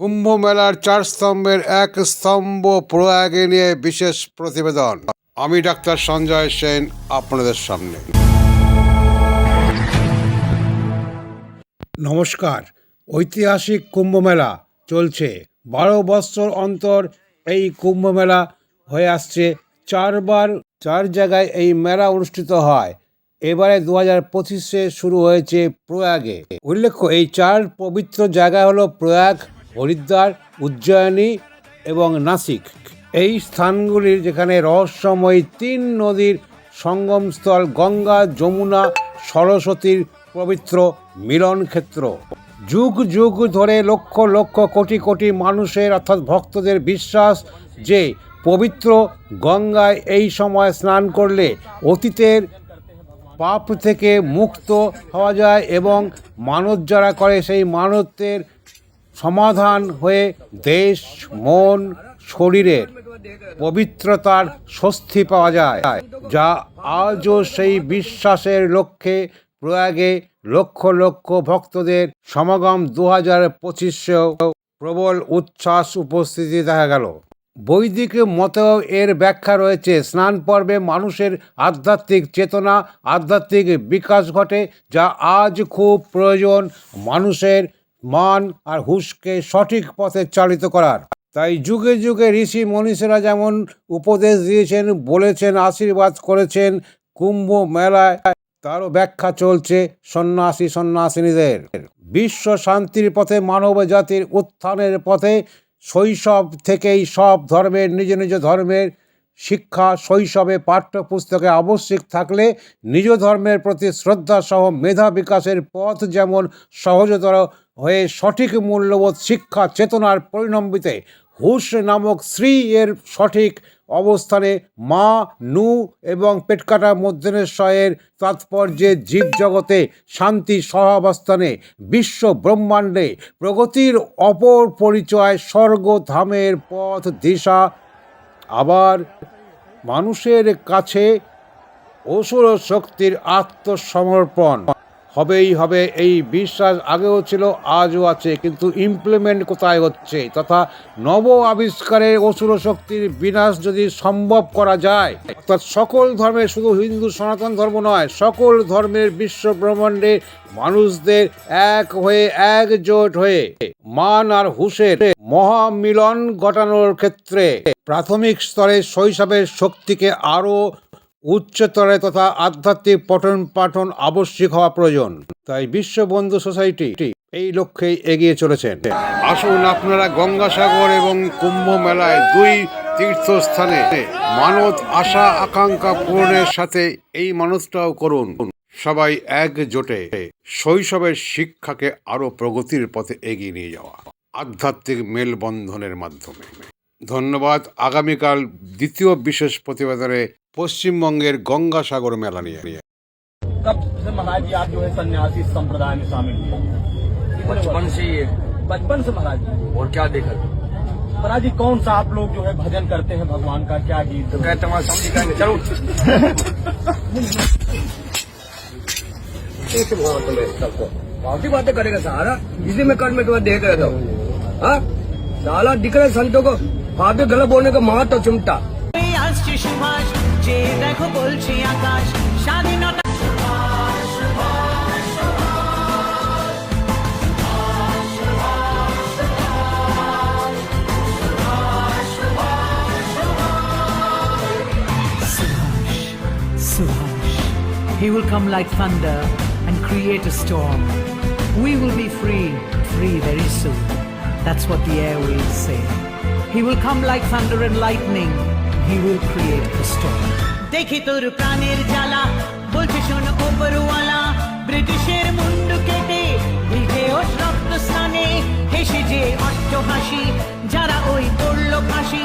কুম্ভ মেলার চার স্তম্ভের এক স্তম্ভ প্রয়াগে নিয়ে বিশেষ প্রতিবেদন। আমি ডাক্তার সঞ্জয় সেন, আপনাদের সামনে। নমস্কার। ঐতিহাসিক কুম্ভ মেলা চলছে। বারো বৎসর অন্তর এই কুম্ভ মেলা হয়ে আসছে। চারবার চার জায়গায় এই মেলা অনুষ্ঠিত হয়। এবারে দু হাজার পঁচিশে শুরু হয়েছে প্রয়াগে। উল্লেখ্য, এই চার পবিত্র জায়গা হলো প্রয়াগ হরিদ্বার, উজ্জয়িনী এবং নাসিক। এই স্থানগুলির যেখানে রহস্যময়ী তিন নদীর সঙ্গমস্থল, গঙ্গা, যমুনা, সরস্বতীর পবিত্র মিলন ক্ষেত্র যুগ যুগ ধরে লক্ষ লক্ষ, কোটি কোটি মানুষের অর্থাৎ ভক্তদের বিশ্বাস যে পবিত্র গঙ্গায় এই সময় স্নান করলে অতীতের পাপ থেকে মুক্ত হওয়া যায় এবং মানত যারা করে সেই মানতের সমাধান হয়ে দেশ, মন, শরীরের পবিত্রতার স্বস্তি পাওয়া যায়, যা আজও সেই বিশ্বাসের লক্ষ্যে প্রয়াগে লক্ষ লক্ষ ভক্তদের সমাগম দু হাজার পঁচিশেও প্রবল উচ্ছ্বাস উপস্থিতি দেখা গেল। বৈদিক মতেও এর ব্যাখ্যা রয়েছে, স্নান পর্বে মানুষের আধ্যাত্মিক চেতনা, আধ্যাত্মিক বিকাশ ঘটে, যা আজ খুব প্রয়োজন মানুষের মান আর হুশকে সঠিক পথে চালিত করার। তাই যুগে যুগে ঋষি মনীষীরা যেমন উপদেশ দিয়েছেন, বলেছেন, আশীর্বাদ করেছেন কুম্ভ মেলায়, তারও ব্যাখ্যা চলছে সন্ন্যাসী সন্ন্যাসিনীদের। বিশ্ব শান্তির পথে মানব জাতির উত্থানের পথে শৈশব থেকেই সব ধর্মের, নিজ নিজ ধর্মের শিক্ষা শৈশবে পাঠ্যপুস্তকে আবশ্যিক থাকলে নিজ ধর্মের প্রতি শ্রদ্ধা সহ মেধা বিকাশের পথ যেমন সহজতর হয়ে সঠিক মূল্যবোধ, শিক্ষা, চেতনার পরিণম্বিতে হুশ নামক শ্রী এর সঠিক অবস্থানে মা, নু এবং পেটকাটা মধ্যনেশ্বরের তাৎপর্যে জীবজগতে শান্তি সহাবস্থানে বিশ্ব ব্রহ্মাণ্ডে প্রগতির অপর পরিচয় স্বর্গধামের পথ দিশা। আবার মানুষের কাছে অসুর শক্তির আত্মসমর্পণ। হবেই হবে, এই বিশ্বাস আগেও ছিল, আজও আছে, কিন্তু ইমপ্লিমেন্ট কোথায় হচ্ছে? তথা নব আবিষ্কারের অসুর শক্তির বিনাশ যদি সম্ভব করা যায়, অর্থাৎ সকল ধর্মের শুধু হিন্দু সনাতন ধর্ম নয়, সকল ধর্মের বিশ্ব ব্রহ্মাণ্ডে মানুষদের এক হয়ে, একজোট হয়ে, মান আর হুশের মহামিলন ঘটানোর ক্ষেত্রে প্রাথমিক স্তরে শৈশবের শক্তিকে আরও উচ্চতরে তথা আধ্যাত্মিক পঠন পাঠন আবশ্যিক হওয়া প্রয়োজন। তাই বিশ্ব বন্ধু সোসাইটি এই লক্ষ্যেই এগিয়ে চলেছেন। আসুন আপনারা গঙ্গাসাগর এবং কুম্ভ মেলায় দুই তীর্থস্থানে মানত আশা আকাঙ্ক্ষা পূরণের সাথে এই মানতটাও করুন। সবাই একজোটে শৈশবের শিক্ষাকে আরও প্রগতির পথে এগিয়ে নিয়ে যাওয়া। আধ্যাত্মিক মেলবন্ধনের মাধ্যমে। ধন্যবাদ আগামীকাল দ্বিতীয় বিশেষ প্রতিবেদনে পশ্চিমবঙ্গের গঙ্গাসাগর মেলা নিয়ে कब से महाराज जी आप जो है सन्यासी संप्रदाय में शामिल हुए बचपन से ही है बचपन से महाराज जी और क्या देखा महाराज जी कौन सा आप लोग जो है भजन करते हैं भगवान का क्या गीत तो कहते हमारे समझ कहेंगे चलो कैसे बोला तुम्हें सबको बाकी बातें करेगा सारा इसी में कल में तुम्हें देख रहा था हाँ साला दिख रहे संतों को ভাগে গেলে মাটা আসছে সুভাষ যে দেখো আকাশ স্বাধীনতা He will come like thunder and create a storm. We will be free, free very soon. That's what the airwaves say. He will come like thunder and lightning. He will create a storm. দেখি তোর প্রাণের জ্বালা বলছে শোন ওপরওয়ালা ব্রিটিশের মুন্ডু কেটে ভিজে ও রক্ত স্থানে হেসে যে অট্ট যারা ওই পড়ল ফাঁসি